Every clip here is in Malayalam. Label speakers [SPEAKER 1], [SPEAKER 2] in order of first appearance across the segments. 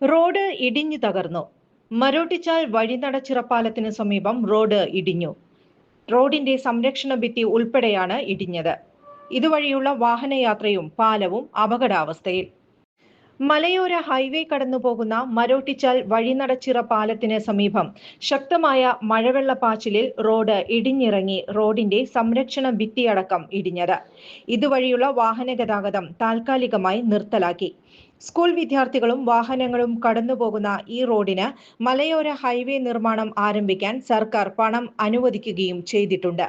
[SPEAKER 1] റോഡ് ഇടിഞ്ഞു തകർന്നു. മരോട്ടിച്ചാൽ വഴിനടച്ചിറപ്പാലത്തിന് സമീപം റോഡ് ഇടിഞ്ഞു. റോഡിന്റെ സംരക്ഷണ ഭിത്തി ഉൾപ്പെടെയാണ് ഇടിഞ്ഞത്. ഇതുവഴിയുള്ള വാഹനയാത്രയും പാലവും അപകടാവസ്ഥയിൽ. മലയോര ഹൈവേ കടന്നുപോകുന്ന മരോട്ടിച്ചാൽ വഴിനടച്ചിറ പാലത്തിന് സമീപം ശക്തമായ മഴവെള്ളപ്പാച്ചിലിൽ റോഡ് ഇടിഞ്ഞിറങ്ങി റോഡിന്റെ സംരക്ഷണ ഭിത്തിയടക്കം ഇടിഞ്ഞത്. ഇതുവഴിയുള്ള വാഹന ഗതാഗതം താൽക്കാലികമായി നിർത്തലാക്കി. സ്കൂൾ വിദ്യാർത്ഥികളും വാഹനങ്ങളും കടന്നുപോകുന്ന ഈ റോഡിന് മലയോര ഹൈവേ നിർമ്മാണം ആരംഭിക്കാൻ സർക്കാർ പണം അനുവദിക്കുകയും ചെയ്തിട്ടുണ്ട്.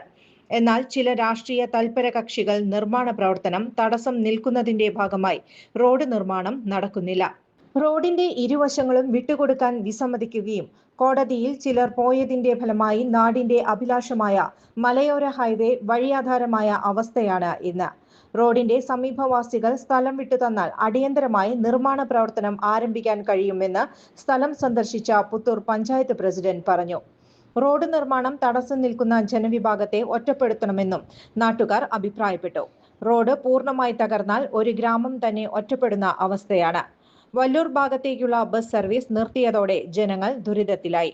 [SPEAKER 1] എന്നാൽ ചില രാഷ്ട്രീയ തൽപര കക്ഷികൾ നിർമ്മാണ പ്രവർത്തനം തടസ്സം നിൽക്കുന്നതിന്റെ ഭാഗമായി റോഡ് നിർമ്മാണം നടക്കുന്നില്ല. റോഡിന്റെ ഇരുവശങ്ങളും വിട്ടുകൊടുക്കാൻ വിസമ്മതിക്കുകയും കോടതിയിൽ ചിലർ പോയതിന്റെ ഫലമായി നാടിന്റെ അഭിലാഷമായ മലയോര ഹൈവേ വഴിയാധാരമായ അവസ്ഥയാണ് ഇന്ന്. റോഡിന്റെ സമീപവാസികൾ സ്ഥലം വിട്ടു തന്നാൽ അടിയന്തരമായി നിർമ്മാണ പ്രവർത്തനം ആരംഭിക്കാൻ കഴിയുമെന്ന് സ്ഥലം സന്ദർശിച്ച പുത്തൂർ പഞ്ചായത്ത് പ്രസിഡന്റ് പറഞ്ഞു. റോഡ് നിർമ്മാണം തടസ്സം നിൽക്കുന്ന ജനവിഭാഗത്തെ ഒറ്റപ്പെടുത്തണമെന്നും നാട്ടുകാർ അഭിപ്രായപ്പെട്ടു. റോഡ് പൂർണമായി തകർന്നാൽ ഒരു ഗ്രാമം തന്നെ ഒറ്റപ്പെടുന്ന അവസ്ഥയാണ്. വല്ലൂർ ഭാഗത്തേക്കുള്ള ബസ് സർവീസ് നിർത്തിയതോടെ ജനങ്ങൾ ദുരിതത്തിലായി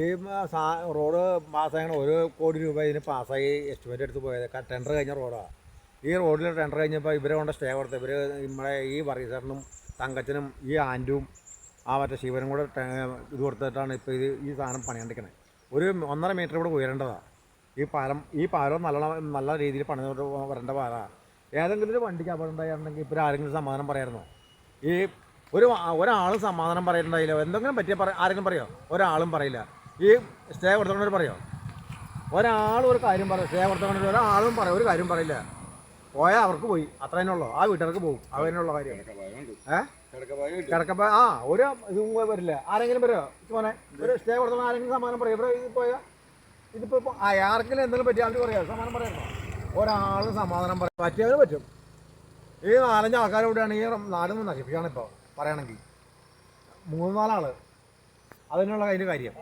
[SPEAKER 2] ഈ റോഡ് പാസ്സാകണം ഒരു കോടി രൂപ ഇതിന് പാസ്സായി എസ്റ്റിമേറ്റ് എടുത്ത് പോയത്. ടെൻഡർ കഴിഞ്ഞ റോഡാണ് ഈ റോഡിൽ ടെൻഡർ കഴിഞ്ഞപ്പോൾ ഇവരെ കൊണ്ട് സ്റ്റേ കൊടുത്ത് ഇവർ നമ്മുടെ ഈ വർഗീസറിനും തങ്കച്ചനും ഈ ആന്റും ആ മറ്റേ ശിവനും കൂടെ ഇത് കൊടുത്തിട്ടാണ് ഇപ്പോൾ ഇത് ഈ സാധനം പണിയണ്ടിക്കണേ ഒരു ഒന്നര മീറ്റർ കൂടെ ഉയരേണ്ടതാണ് ഈ പാലം ഈ പാലം നല്ല നല്ല രീതിയിൽ പണിതോട്ട് വരേണ്ട പാലമാണ് ഏതെങ്കിലും ഒരു വണ്ടിക്ക് അപകടം ഉണ്ടായിരുന്നെങ്കിൽ ഇപ്പോൾ ആരെങ്കിലും സമാധാനം പറയായിരുന്നോ? ഈ ഒരു ഒരാളും സമാധാനം പറയുന്നുണ്ടായില്ല എന്തെങ്കിലും പറ്റിയ പറ ആരെങ്കിലും പറയുമോ ഒരാളും പറയില്ല. ഈ സ്റ്റേ കൊടുത്തോണ്ടവർ പറയോ? ഒരാളും ഒരു കാര്യം പറയും സ്റ്റേ കൊടുത്തോണ്ടവർ ഒരാളും പറയും ഒരു കാര്യം പറയില്ല. പോയാൽ അവർക്ക് പോയി അത്ര തന്നെ ഉള്ളൂ. ആ വീട്ടുകാർക്ക് പോകും. അതിനുള്ള കാര്യം. ഏഹ് കിടക്കപ്പ ആ ഒരു ഇതും വരില്ല. ആരെങ്കിലും പറയോ മോനെ ഒരു സ്റ്റേ കൊടുത്തോണ്ട് ആരെങ്കിലും സമ്മാനം പറയും? ഇവിടെ ഇത് പോയാൽ ഇതിപ്പോ ഇപ്പൊ ആ ആർക്കെങ്കിലും എന്തെങ്കിലും പറ്റിയ ആൾക്ക് പറയാം. സമാധാനം പറയാമോ ഒരാളും സമാധാനം പറയാം പറ്റിയവര് പറ്റും. ഈ നാലഞ്ച് ആൾക്കാർ കൂടെയാണ് ഈ നശിപ്പിക്കുകയാണ് ഇപ്പോൾ പറയുകയാണെങ്കിൽ. മൂന്ന് അതിനുള്ള അതിന്റെ കാര്യം.